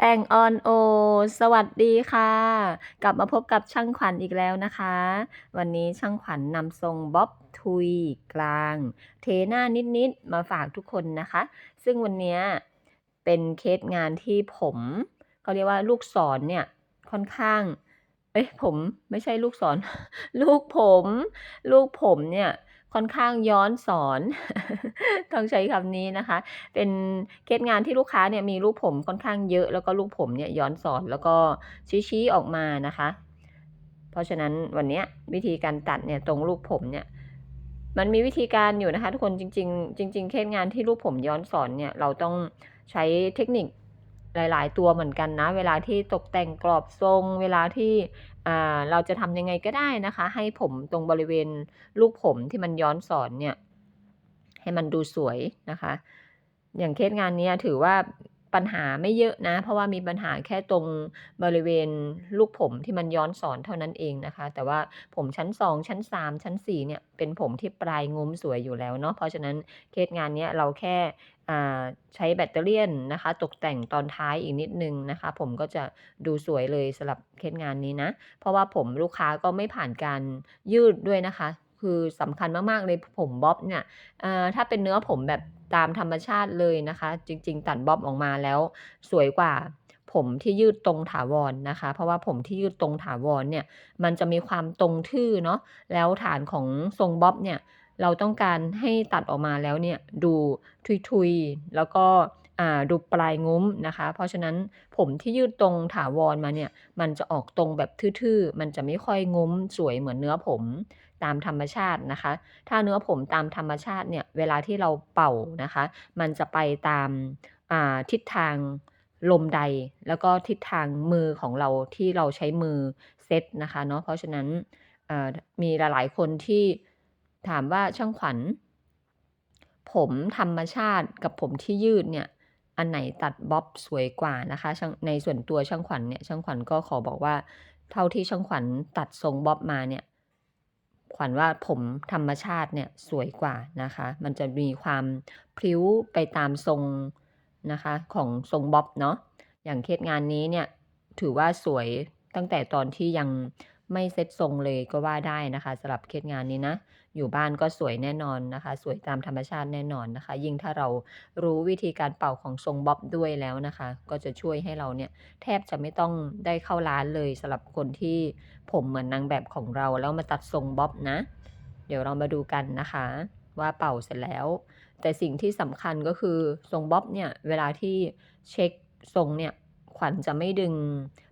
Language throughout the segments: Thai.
แป้งออนโอ สวัสดีค่ะ กลับมาพบกับช่างขวัญอีกแล้วนะคะ วันนี้ช่างขวัญนำทรงบ๊อบทุยกลาง เทหน้านิดๆ มาฝากทุกคนนะคะ ซึ่งวันนี้เป็นเคสงานที่ผมเขาเรียกว่าลูกศรเนี่ยค่อนข้าง เอ้ยผมไม่ใช่ลูกศร ลูกผม ลูกผมเนี่ย ค่อนข้างย้อนสอน ต้องใช้คำนี้นะคะ เป็นเคสงานที่ลูกค้าเนี่ยมีลูกผมค่อนข้างเยอะ แล้วก็ลูกผมเนี่ยย้อนสอนแล้วก็ชี้ๆออกมานะคะ เพราะฉะนั้นวันนี้วิธีการตัดเนี่ยตรงลูกผมเนี่ยมันมีวิธีการอยู่นะคะ ทุกคนจริง ๆ จริง ๆ เคสงานที่ลูกผมย้อนสอนเนี่ยเราต้องใช้เทคนิคหลาย ๆ ตัวเหมือนกันนะ เวลาที่ตกแต่งกรอบทรง เวลาที่ เราจะทำยังไงก็ได้นะคะ ให้ผมตรงบริเวณลูกผมที่มันย้อนสอนเนี่ย ให้มันดูสวยนะคะ อย่างเคสงานนี้ถือว่า ปัญหาไม่เยอะนะ เพราะว่ามีปัญหาแค่ตรงบริเวณลูกผมที่มันย้อนสอนเท่านั้นเองนะคะ แต่ว่าผมชั้น 2 ชั้น 3 ชั้น 4 เนี่ย เป็นผมที่ปลายงุ้มสวยอยู่แล้วเนาะเพราะฉะนั้นเคสงานนี้เราแค่ใช้แบตเตอรี่นนะคะ ตกแต่งตอนท้ายอีกนิดนึงนะคะ ผมก็จะดูสวยเลยสำหรับเคสงานนี้นะ เพราะว่าผมลูกค้าก็ไม่ผ่านการยืดด้วยนะคะ คือสำคัญมากๆเลยผมบ๊อบเนี่ยถ้าเป็นเนื้อผมแบบตามธรรมชาติเลยนะคะ จริง ๆ ตัดบ๊อบออกมาแล้วสวยกว่าผมที่ยืดตรงถาวรนะคะ เพราะว่าผมที่ยืดตรงถาวรเนี่ย มันจะมีความตรงทื่อเนาะแล้วฐานของทรงบ๊อบเนี่ย เราต้องการให้ตัดออกมาแล้วเนี่ย ดูทุยๆ แล้วก็ดูปลายงุ้มนะคะ เพราะฉะนั้นผมที่ยืดตรงถาวรมาเนี่ย มันจะออกตรงแบบทื่อๆ มันจะไม่ค่อยงุ้มสวยเหมือนเนื้อผม ตามธรรมชาตินะคะ ถ้าเนื้อผมตามธรรมชาติเนี่ยเวลาที่เราเป่านะคะ มันจะไปตามาทิศทางลมใด แล้วก็ทิศทางมือของเราที่เราใช้มือเซตนะคะเนาะเพราะฉะนั้นมีหลาย ๆ คนที่ถามว่าช่างขวัญ ผมธรรมชาติกับผมที่ยืดเนี่ยอันไหนตัดบ๊อบสวยกว่านะคะในส่วนตัวช่างขวัญเนี่ยช่างขวัญก็ขอบอกว่าเท่าที่ช่างขวัญตัดทรงบ๊อบมาเนี่ย ขวัญว่าผมธรรมชาติเนี่ยสวยกว่านะคะ มันจะมีความพลิ้วไปตามทรงนะคะของทรงบ๊อบเนาะอย่างเคสงานนี้เนี่ยถือว่าสวยตั้งแต่ตอนที่ยัง ไม่เซตทรงเลยก็ว่าได้นะคะสำหรับเคสงานนี้นะ อยู่บ้านก็สวยแน่นอนนะคะ สวยตามธรรมชาติแน่นอนนะคะ ยิ่งถ้าเรารู้วิธีการเป่าของทรงบ๊อบด้วยแล้วนะคะ ก็จะช่วยให้เราเนี่ยแทบจะไม่ต้องได้เข้าร้านเลยสำหรับคนที่ผมเหมือนนางแบบของเราแล้วมาตัดทรงบ๊อบนะ เดี๋ยวเรามาดูกันนะคะ ว่าเป่าเสร็จแล้ว แต่สิ่งที่สำคัญก็คือทรงบ๊อบเนี่ยเวลาที่เช็คทรงเนี่ยขวัญจะไม่ดึง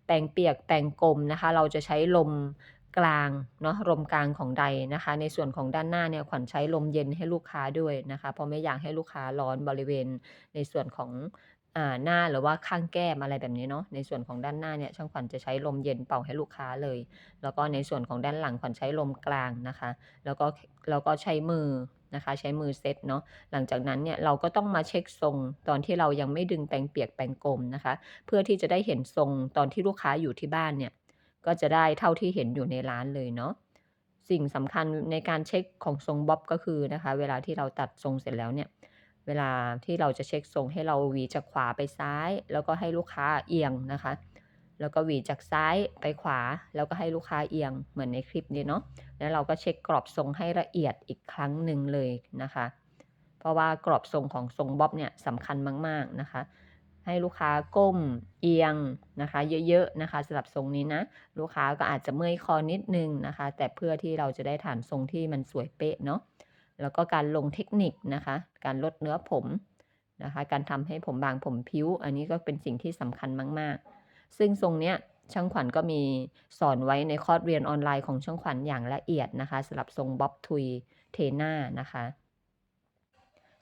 แปรงเปียกแปรงกลมนะคะ เราจะใช้ลมกลางเนาะลมกลางของใดนะคะ ในส่วนของด้านหน้าเนี่ยขวัญใช้ลมเย็นให้ลูกค้าด้วยนะคะเพราะไม่อยากให้ลูกค้าร้อนบริเวณในส่วนของอ่าหน้าหรือว่าข้างแก้มอะไรแบบนี้เนาะในส่วนของด้านหน้าเนี่ยช่างขวัญจะใช้ลมเย็นเป่าให้ลูกค้าเลย แล้วก็ในส่วนของด้านหลังขวัญใช้ลมกลางนะคะ แล้วก็แล้วก็ใช้มือ นะคะ ใช้มือเซตเนาะหลังจากนั้นเนี่ยเราก็ต้องมาเช็กทรงตอนที่เรายังไม่ดึงแปรงเปียกแปรงกลมนะคะ เพื่อที่จะได้เห็นทรงตอนที่ลูกค้าอยู่ที่บ้านเนี่ยก็จะได้เท่าที่เห็นอยู่ในร้านเลยเนาะสิ่งสำคัญในการเช็กของทรงบ๊อบก็คือนะคะ เวลาที่เราตัดทรงเสร็จแล้วเนี่ยเวลาที่เราจะเช็กทรงให้เราหวีจากขวาไปซ้าย แล้วก็ให้ลูกค้าเอียงนะคะ แล้วก็หวีจากซ้ายไปขวา แล้วก็ให้ลูกค้าเอียงเหมือนในคลิปนี้เนาะแล้วเราก็เช็กกรอบทรงให้ละเอียดอีกครั้งหนึ่งเลยนะคะ เพราะว่ากรอบทรงของทรงบ๊อบเนี่ยสำคัญมาก ๆ นะคะ ให้ลูกค้าก้มเอียงนะคะ เยอะๆนะคะสำหรับทรงนี้นะ ลูกค้าก็อาจจะเมื่อยคอนิดนึงนะคะ แต่เพื่อที่เราจะได้ฐานทรงที่มันสวยเป๊ะเนาะแล้วก็การลงเทคนิคนะคะ การลดเนื้อผมนะคะ การทำให้ผมบางผมพิ้ว อันนี้ก็เป็นสิ่งที่สำคัญมาก ๆ ซึ่งทรงเนี้ยช่างขวัญก็มีสอนไว้ในคอร์สเรียนออนไลน์ของช่างขวัญอย่างละเอียดนะคะสำหรับทรงบ๊อบทุยเทน้านะคะ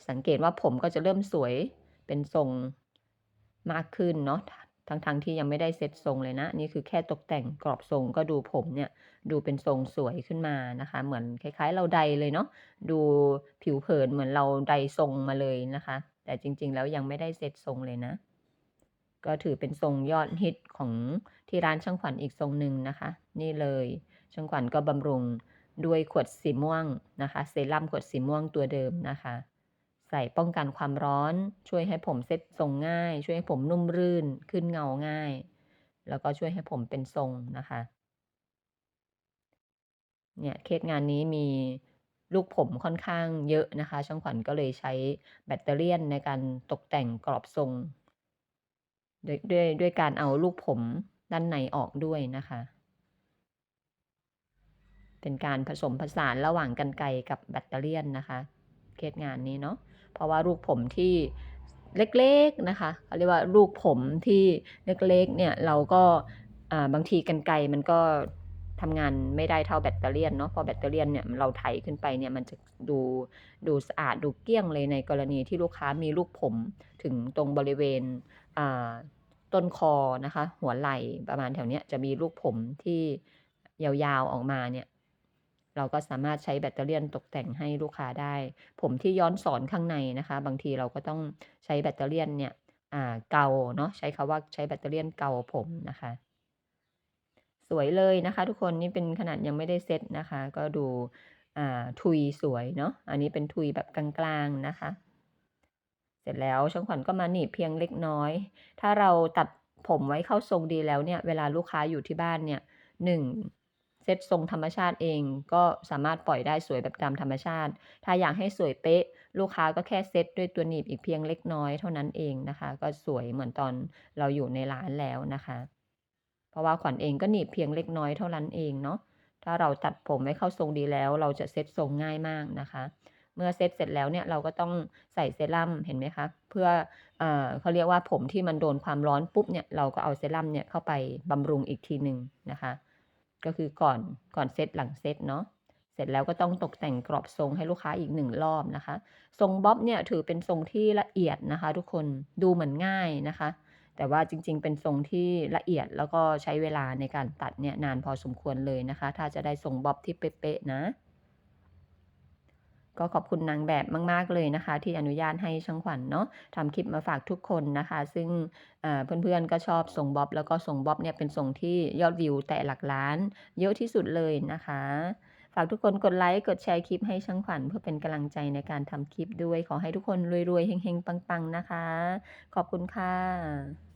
สังเกตว่าผมก็จะเริ่มสวยเป็นทรงมากขึ้นเนาะทั้งๆทที่ยังไม่ได้เซ็ตทรงเลยนะ นี่คือแค่ตกแต่งกรอบทรงก็ดูผมเนี่ย ดูเป็นทรงสวยขึ้นมานะคะ เหมือนคล้าย ๆ เราไดเลยเนาะดูผิวเผินเหมือนเราไดทรงมาเลยนะคะ แต่จริง ๆ แล้วยังไม่ได้เซ็ตทรงเลยนะ ก็ถือเป็นทรงยอดฮิตของที่ร้านช่างขวัญอีกทรงหนึ่งนะคะ นี่เลยช่างขวัญก็บำรุงด้วยขวดสีม่วงนะคะ เซรั่มขวดสีม่วงตัวเดิมนะคะ ใส่ป้องกันความร้อน ช่วยให้ผมเซ็ตทรงง่าย ช่วยให้ผมนุ่มรื่นขึ้นเงาง่าย แล้วก็ช่วยให้ผมเป็นทรงนะคะเนี่ยเคสงานนี้มีลูกผมค่อนข้างเยอะนะคะ ช่างขวัญก็เลยใช้แบตเตอเลียนในการตกแต่งกรอบทรง ด้วยด้วยด้วยการเอาลูกผมด้านในออกด้วยนะคะ เป็นการผสมผสานระหว่างกันไกกับแบตเตอรี่นนะคะ เคสงานนี้เนาะ เพราะว่าลูกผมที่เล็กๆนะคะเขาเรียกว่าลูกผมที่เล็กๆเนี่ยเราก็บางทีกันไกมันก็ ทำงานไม่ได้เท่าแบตเตอเลียนเนาะพราะแบตเตอเลียนเนี่ยเราไถขึ้นไปเนี่ยมันจะดูดูสะอาดดูเกลี้ยงเลยในกรณีที่ลูกค้ามีลูกผมถึงตรงบริเวณต้นคอนะคะ หัวไหล่ประมาณแถวเนี้ยจะมีลูกผมที่ยาวๆออกมาเนี่ยเราก็สามารถใช้แบตเตอเลียนตกแต่งให้ลูกค้าได้ ผมที่ย้อนสอนข้างในนะคะ บางทีเราก็ต้องใช้แบตเตอเลียนเนี่ยเกาเนาะใช้คำว่าใช้แบตเตอเลียนเกาผมนะคะ สวยเลยนะคะ ทุกคนนี่เป็นขนาดยังไม่ได้เซ็ตนะคะ ก็ดูอ่าทุยสวยเนาะอันนี้เป็นทุยแบบกลางๆนะคะ เสร็จแล้วช่างขวัญก็มาหนีบเพียงเล็กน้อย ถ้าเราตัดผมไว้เข้าทรงดีแล้วเนี่ย เวลาลูกค้าอยู่ที่บ้านเนี่ยหนึ่งเซตทรงธรรมชาติเองก็สามารถปล่อยได้สวยแบบตามธรรมชาติ ถ้าอยากให้สวยเป๊ะ ลูกค้าก็แค่เซตด้วยตัวหนีบอีกเพียงเล็กน้อยเท่านั้นเองนะคะ ก็สวยเหมือนตอนเราอยู่ในร้านแล้วนะคะ เพราะว่าขวัญเองก็หนีบเพียงเล็กน้อยเท่านั้นเองเนาะถ้าเราตัดผมไว้เข้าทรงดีแล้ว เราจะเซ็ตทรงง่ายมากนะคะ เมื่อเซ็ตเสร็จแล้วเนี่ยเราก็ต้องใส่เซรั่มเห็นไหมคะ เพื่อเอเขาเรียกว่าผมที่มันโดนความร้อนปุ๊บเนี่ยเราก็เอาเซรั่มเนี่ยเข้าไปบำรุงอีกทีหนึ่งนะคะ ก็คือก่อนก่อนเซ็ตหลังเซ็ตเนาะเสร็จแล้วก็ต้องตกแต่งกรอบทรงให้ลูกค้าอีกหนึ่งรอบนะคะ ทรงบ๊อบเนี่ยถือเป็นทรงที่ละเอียดนะคะ ทุกคนดูเหมือนง่ายนะคะ แต่ว่าจริง ๆ เป็นทรงที่ละเอียดแล้วก็ใช้เวลาในการตัดเนี่ยนานพอสมควรเลยนะคะ ถ้าจะได้ทรงบ๊อบที่เป๊ะๆนะ ก็ขอบคุณนางแบบมาก ๆ เลยนะคะ ที่อนุญาตให้ช่างขวัญเนาะทำคลิปมาฝากทุกคนนะคะ ซึ่งเพื่อนๆก็ชอบทรงบ๊อบแล้วก็ทรงบ๊อบเนี่ยเป็นทรงที่ยอดวิวแต่หลักล้าน เยอะที่สุดเลยนะคะ ฝากทุกคนกดไลค์ กดแชร์คลิปให้ช่างขวัญเพื่อเป็นกำลังใจในการทำคลิปด้วย ขอให้ทุกคนรวยๆเฮงๆ ปังๆ นะคะ ขอบคุณค่ะ